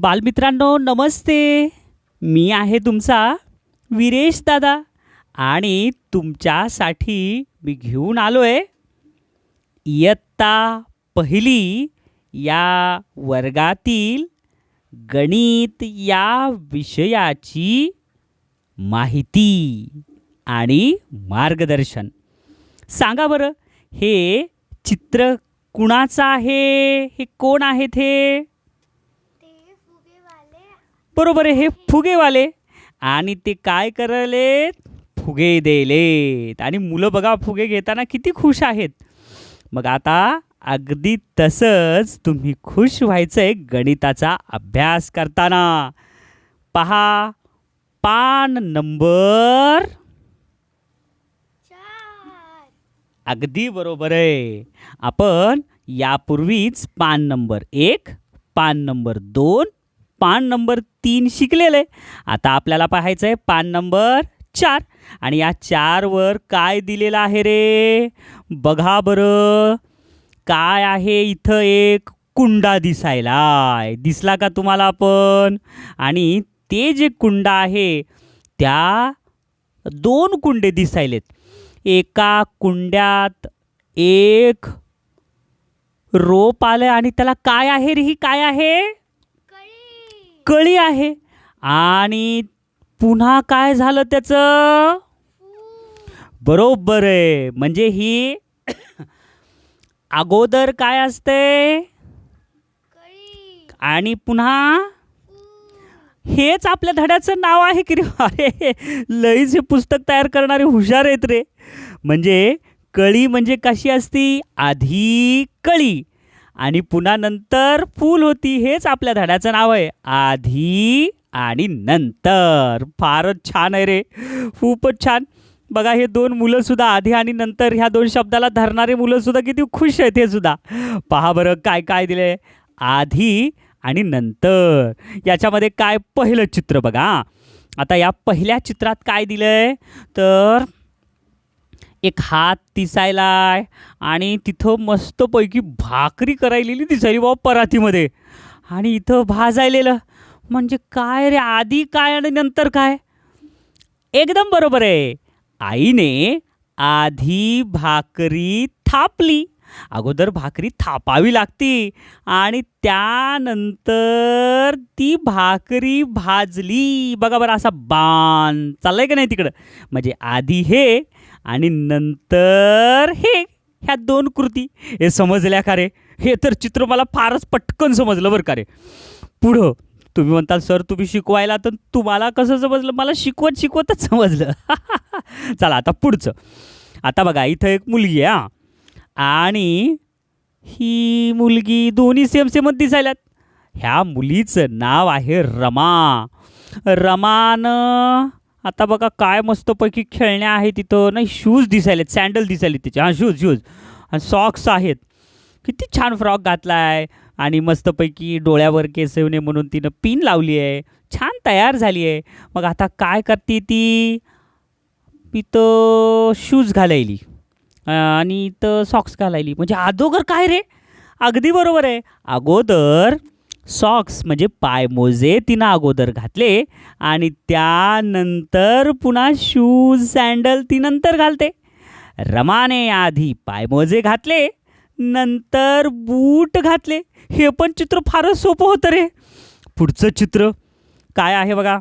बालमित्रांनो नमस्ते. मी आहे तुमचा विरेश दादा आणि तुमच्यासाठी मी घेऊन आलो आहे इयत्ता पहिली या वर्गातील गणित या विषयाची माहिती आणि मार्गदर्शन. सांगा बरं हे चित्र कुणाचं आहे? हे कोण आहेत हे? बरोबर आहे हे फुगेवाले. आणि ते काय करलेत फुगे देलेत. आणि मुलं बघा फुगे घेताना किती खुश आहेत. मग आता अगदी तसंच तुम्ही खुश व्हायचंय गणिताचा अभ्यास करताना. पहा पान नंबर अगदी बरोबर आहे. आपण यापूर्वीच पान नंबर एक पान नंबर दोन पान नंबर तीन शिकलेलं. आहे आता आपल्याला पाहायचं आहे पान नंबर चार. आणि या चारवर काय दिलेलं आहे रे? बघा बरं. काय आहे इथं एक कुंडा दिसायला. दिसला का तुम्हाला पण आणि ते जे कुंडा आहे त्या दोन कुंडे दिसायलेत. एका कुंड्यात एक रोप आलं आणि त्याला काय आहे रे? ही काय आहे? कळी आहे. आणि पुन्हा काय झालं त्याचं? बरोबर आहे. म्हणजे ही अगोदर काय असते? आणि पुन्हा? हेच आपल्या धड्याचं नाव आहे की रे अरे लईच हे पुस्तक तयार करणारे हुशार आहेत रे. म्हणजे कळी म्हणजे कशी असती? आधी कळी. आणि पुन्हा नंतर फूल होती हेच आपल्या धड्याचं नाव आहे. आधी आणि नंतर. फारच छान आहे रे. खूपच छान. बघा हे दोन मुलंसुद्धा आधी आणि नंतर ह्या दोन शब्दाला धरणारे मुलंसुद्धा किती खुश आहेत हे सुद्धा. पहा बरं काय काय दिले आधी आणि नंतर. याच्यामध्ये काय पहिलं चित्र बघा? आता या पहिल्या चित्रात काय दिलं आहे तर एक हात दिसायलाय आणि तिथं मस्तपैकी भाकरी करायलेली दिसायली बाबा परातीमध्ये. आणि इथं भाजायलेलं. म्हणजे काय रे आधी काय आणि नंतर काय? एकदम बरोबर आहे. आईने आधी भाकरी थापली. अगोदर भाकरी थापावी लागती आणि त्यानंतर ती भाकरी भाजली. बघा बरं असा बाण चाललाय का नाही तिकडं? म्हणजे आधी हे आणि नंतर हे ह्या दोन कृती. हे समजल्या का रे? हे तर चित्र मला फारच पटकन समजलं बरं का रे. पुढं तुम्ही म्हणताल सर तुम्ही शिकवायला तर तुम्हाला कसं समजलं? मला शिकवत शिकवतच समजलं. चला आता पुढचं. आता बघा इथं एक मुलगी आहे हां. आणि ही मुलगी दोन्ही सेम सेमच दिसायलात ह्या मुलीचं नाव आहे रमा. रमानं आता बघा काय मस्तपैकी खेळण्या आहेत तिथं नाही शूज दिसायलेत सँडल दिसायले तिचे. हां शूज शूज आणि सॉक्स आहेत. किती छान फ्रॉक घातला आहे आणि मस्तपैकी डोळ्यावर केसवणे म्हणून तिनं पिन लावली आहे. छान तयार झाली आहे. मग आता काय करते ती? तिथं शूज घालायली. आणि इथं सॉक्स घालायली. म्हणजे अगोदर काय रे? अगदी बरोबर आहे. अगोदर सॉक्स म्हणजे पायमोजे तिनं अगोदर घातले आणि त्यानंतर पुन्हा शूज सँडल ती नंतर घालते. रमाने आधी पायमोजे घातले नंतर बूट घातले. हे पण चित्र फारच सोपं होतं रे. पुढचं चित्र काय आहे बघा?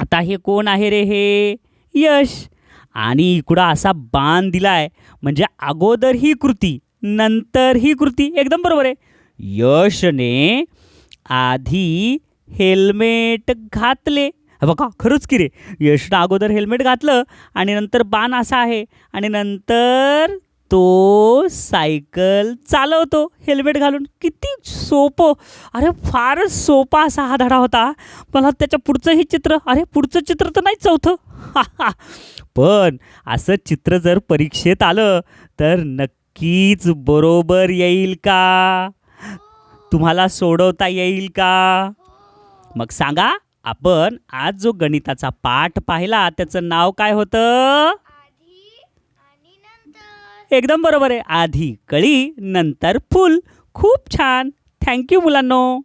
आता हे कोण आहे रे हे? यश. आणि इकडं असा बाण दिलाय म्हणजे अगोदर ही कृती नंतर ही कृती. एकदम बरोबर आहे. यशने आधी हेल्मेट घातले. बघा खरंच की रे. यशनं अगोदर हेल्मेट घातलं आणि नंतर बाण असा आहे आणि नंतर तो सायकल चालवतो हेल्मेट घालून. किती सोपं. अरे फारच सोपा असा हा धडा होता. मला त्याच्या पुढचं हे चित्र अरे पुढचं चित्र तर नाही चौथं. पण असं चित्र जर परीक्षेत आलं तर नक्कीच बरोबर येईल का? तुम्हाला सोडवता येईल का? मग सांगा आपण आज जो गणिताचा पाठ पाहिला त्याचं नाव काय होतं? एकदम बरोबर आहे. आधी कळी नंतर फूल. खूप छान. थँक्यू मुलांनो.